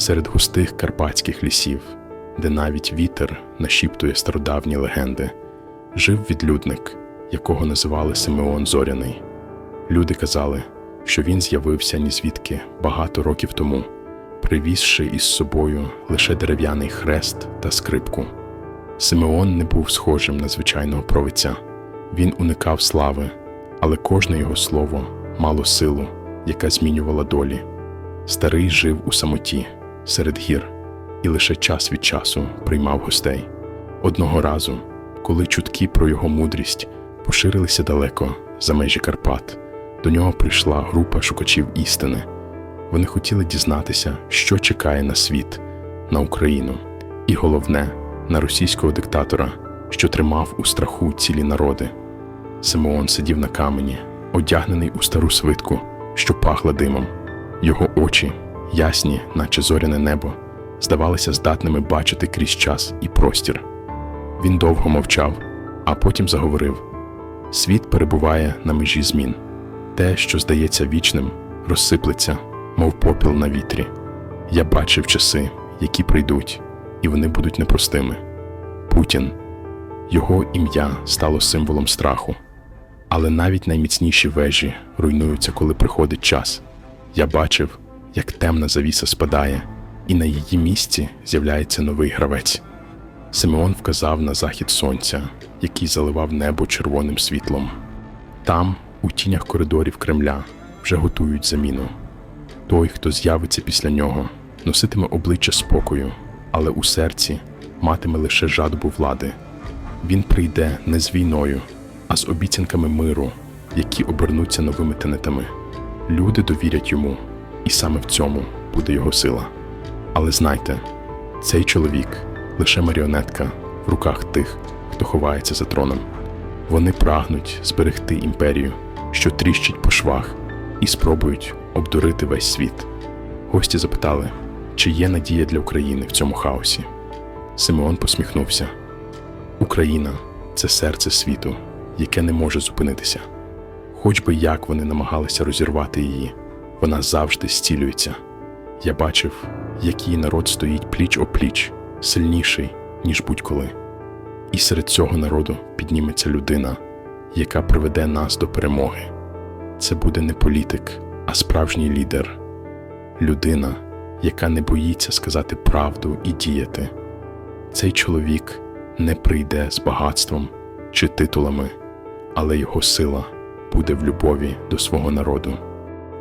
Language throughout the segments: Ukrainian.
серед густих карпатських лісів, де навіть вітер нашіптує стародавні легенди, жив відлюдник, якого називали Симеон Зоряний. Люди казали, що він з'явився ні звідки багато років тому, привізши із собою лише дерев'яний хрест та скрипку. Симеон не був схожим на звичайного провидця. Він уникав слави, але кожне його слово мало силу, яка змінювала долі. Старий жив у самоті, серед гір, і лише час від часу приймав гостей. Одного разу, коли чутки про його мудрість поширилися далеко за межі Карпат, до нього прийшла група шукачів істини. Вони хотіли дізнатися, що чекає на світ, на Україну, і головне, на російського диктатора, що тримав у страху цілі народи. Симеон сидів на камені, одягнений у стару свитку, що пахла димом. Його очі, ясні, наче зоряне небо, здавалися здатними бачити крізь час і простір. Він довго мовчав, а потім заговорив: світ перебуває на межі змін. Те, що здається вічним, розсиплеться, мов попіл на вітрі. Я бачив часи, які прийдуть, і вони будуть непростими. Путін, його ім'я стало символом страху. Але навіть найміцніші вежі руйнуються, коли приходить час. Я бачив, як темна завіса спадає, і на її місці з'являється новий гравець. Симеон вказав на захід сонця, який заливав небо червоним світлом. Там, у тінях коридорів Кремля, вже готують заміну. Той, хто з'явиться після нього, носитиме обличчя спокою, але у серці матиме лише жадобу влади. Він прийде не з війною, а з обіцянками миру, які обернуться новими тенетами. Люди довірять йому, і саме в цьому буде його сила. Але знайте, цей чоловік лише маріонетка в руках тих, хто ховається за троном. Вони прагнуть зберегти імперію, що тріщить по швах, і спробують обдурити весь світ. Гості запитали, чи є надія для України в цьому хаосі. Симеон посміхнувся. Україна це серце світу, яке не може зупинитися. Хоч би як вони намагалися розірвати її, вона завжди зцілюється. Я бачив, як її народ стоїть пліч о пліч, сильніший, ніж будь-коли. І серед цього народу підніметься людина, яка приведе нас до перемоги. Це буде не політик, а справжній лідер, людина, яка не боїться сказати правду і діяти. Цей чоловік не прийде з багатством чи титулами, але його сила буде в любові до свого народу.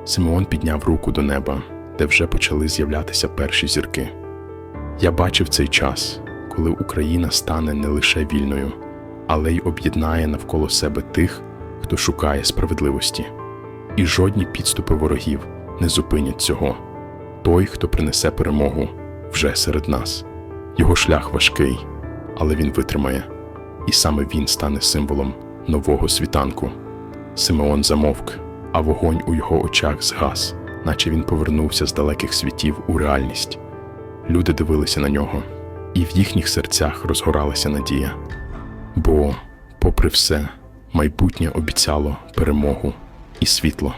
Симеон підняв руку до неба, де вже почали з'являтися перші зірки. Я бачив цей час, коли Україна стане не лише вільною, але й об'єднає навколо себе тих, хто шукає справедливості. І жодні підступи ворогів не зупинять цього. Той, хто принесе перемогу, вже серед нас. Його шлях важкий, але він витримає, і саме він стане символом нового світанку. Симеон замовк, а вогонь у його очах згас, наче він повернувся з далеких світів у реальність. Люди дивилися на нього, і в їхніх серцях розгоралася надія. Бо, попри все, майбутнє обіцяло перемогу і світло.